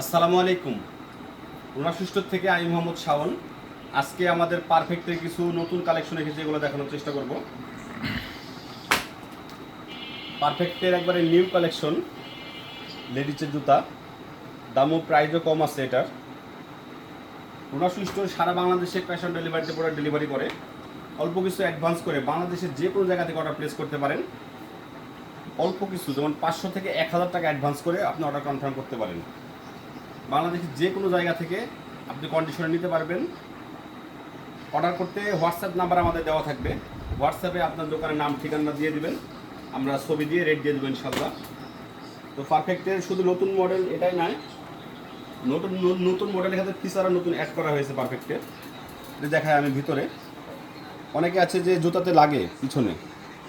আসসালামু আলাইকুম। রুনাসুষ্ঠ থেকে আমি মোহাম্মদ শাওন। আজকে আমাদের পারফেক্টের কিছু নতুন কালেকশন এসেছে, এগুলো দেখানোর চেষ্টা করব। পারফেক্টের একবারে নিউ কালেকশন লেডিসের জুতা। দামও প্রাইসও কম আছে এটার। রুনাসুষ্ঠ সারা বাংলাদেশে ক্যাশ অন ডেলিভারিতে প্রোডাক্ট ডেলিভারি করে। অল্প কিছু অ্যাডভান্স করে বাংলাদেশের যে কোনো জায়গা থেকে অর্ডার প্লেস করতে পারেন। অল্প কিছু, যেমন পাঁচশো থেকে এক হাজার টাকা অ্যাডভান্স করে আপনি অর্ডার কনফার্ম করতে পারেন। বাংলাদেশের যে কোনো জায়গা থেকে আপনি কন্ডিশনে নিতে পারবেন। অর্ডার করতে হোয়াটসঅ্যাপ নাম্বার আমাদের দেওয়া থাকবে। হোয়াটসঅ্যাপে আপনার দোকানের নাম, ঠিকানা দিয়ে দিবেন। আমরা ছবি দিয়ে রেট দিয়ে দেবো ইনশাল্লাহ তো পারফেক্টের শুধু নতুন মডেল এটাই নয়, নতুন নতুন মডেলের ক্ষেত্রে ফিচারও নতুন অ্যাড করা হয়েছে পারফেক্টের এটা দেখায় আমি ভিতরে। অনেকে আছে যে জুতাতে লাগে পিছনে।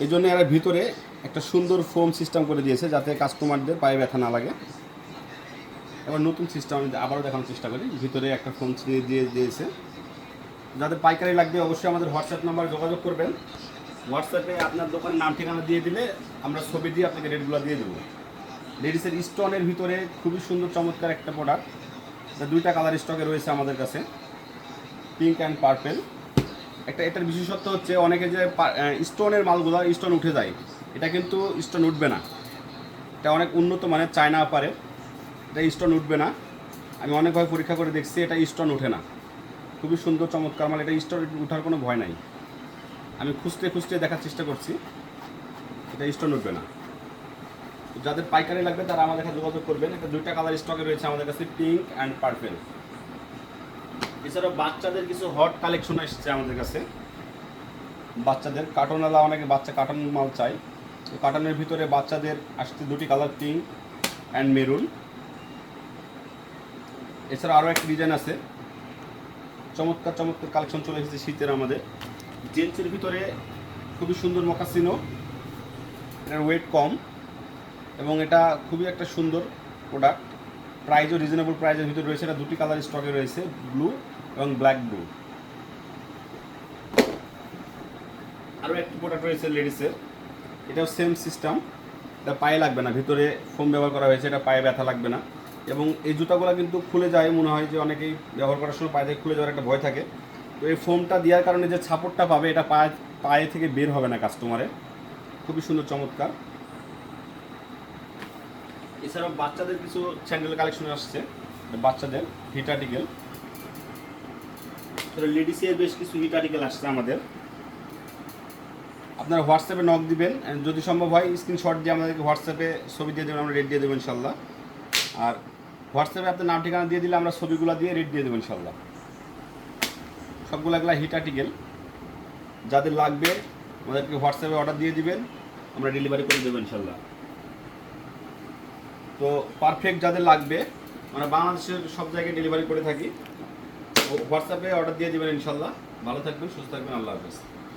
এই জন্য এরা ভিতরে একটা সুন্দর ফোম সিস্টেম করে দিয়েছে যাতে কাস্টমারদের পায়ে ব্যথা না লাগে। এবার নতুন সিস্টেম আমি আবারও দেখানোর চেষ্টা করি। ভিতরে একটা ফোন দিয়ে দিয়ে দিয়েছে। যাদের পাইকারি লাগবে অবশ্যই আমাদের হোয়াটসঅ্যাপ নাম্বার যোগাযোগ করবেন। হোয়াটসঅ্যাপে আপনার দোকানের নাম, ঠিকানা দিয়ে দিলে আমরা ছবি দিয়ে আপনাকে রেটগুলো দিয়ে দেবো। লেডিসের স্টোনের ভিতরে খুবই সুন্দর, চমৎকার একটা প্রোডাক্ট দুইটা কালার স্টকে রয়েছে আমাদের কাছে। পিঙ্ক অ্যান্ড পার্পেল একটা, এটার বিশেষত্ব হচ্ছে অনেকে যে স্টোনের মালগুলো স্টোন উঠে যায়। এটা কিন্তু স্টোন উঠবে না। এটা অনেক উন্নত মানের, চায়না পারে এটা স্টোন উঠবে না। আমি অনেকভাবে পরীক্ষা করে দেখছি, এটা স্টোন ওঠে না। খুবই সুন্দর, চমৎকার মাল। এটা স্টোন উঠার কোনো ভয় নাই। আমি খুঁজতে খুঁজতে দেখার চেষ্টা করছি। এটা স্টোন উঠবে না। যাদের পাইকারি লাগবে, তারা আমাদের কাছে যোগাযোগ করবেন। এটা দুইটা কালার স্টকে রয়েছে আমাদের কাছে পিঙ্ক অ্যান্ড পার্পেল এছাড়াও বাচ্চাদের কিছু হট কালেকশন এসেছে আমাদের কাছে। বাচ্চাদের কার্টনওয়ালা অনেকে বাচ্চা কার্টন মাল চাই তো কার্টনের ভিতরে বাচ্চাদের আসছে দুটি কালার পিঙ্ক অ্যান্ড মেরুন এছাড়া আরও একটা ডিজাইন আছে। চমৎকার চমৎকার কালেকশন চলে এসেছে শীতের আমাদের। জেন্টসের ভিতরে খুবই সুন্দর মকাসিনো এটার ওয়েট কম। এবং এটা খুবই একটা সুন্দর প্রোডাক্ট প্রাইজও রিজনেবল প্রাইজের ভিতরে রয়েছে। এটা দুটি কালার স্টকে রয়েছে ব্লু এবং ব্ল্যাক ব্লু আরও একটি প্রোডাক্ট রয়েছে লেডিসের এটাও সেম সিস্টেম এটা পায়ে লাগবে না। ভিতরে ফোম ব্যবহার করা হয়েছে। এটা পায়ে ব্যথা লাগবে না। এবং এই জুতাগুলো কিন্তু খুলে যায় মনে হয় যে অনেকেই ব্যবহার করার সময় পায়ে থেকে খুলে যাওয়ার একটা ভয় থাকে। তো এই ফোমটা দেওয়ার কারণে যে ছাপড়টা পাবে এটা পায়ে পায়ে থেকে বের হবে না কাস্টমারের খুবই সুন্দর, চমৎকার। এছাড়াও বাচ্চাদের কিছু স্যান্ডেল কালেকশন আসছে, বাচ্চাদের হিট আর্টিকেল লেডিসের বেশ কিছু হিট আর্টিকেল আসছে আমাদের। আপনারা হোয়াটসঅ্যাপে নক দিবেন, যদি সম্ভব হয় স্ক্রিনশট দিয়ে আমাদেরকে হোয়াটসঅ্যাপে ছবি দিয়ে দেবেন, আমরা রেট দিয়ে দেবো ইনশাল্লাহ। আর হোয়াটসঅ্যাপে আপনার নাম, ঠিকানা দিয়ে দিলে আমরা ছবিগুলো দিয়ে রেট দিয়ে দেবো ইনশাল্লাহ সবগুলো এগুলা হিট আর্টিকেল যাদের লাগবে, আমাদেরকে হোয়াটসঅ্যাপে অর্ডার দিয়ে দিবেন, আমরা ডেলিভারি করে দেবো ইনশাল্লাহ তো পারফেক্ট যাদের লাগবে, আমরা বাংলাদেশের সব জায়গায় ডেলিভারি করে থাকি। হোয়াটসঅ্যাপে অর্ডার দিয়ে দেবেন ইনশাল্লাহ ভালো থাকবেন, সুস্থ থাকবেন, আল্লাহ হাফেজ।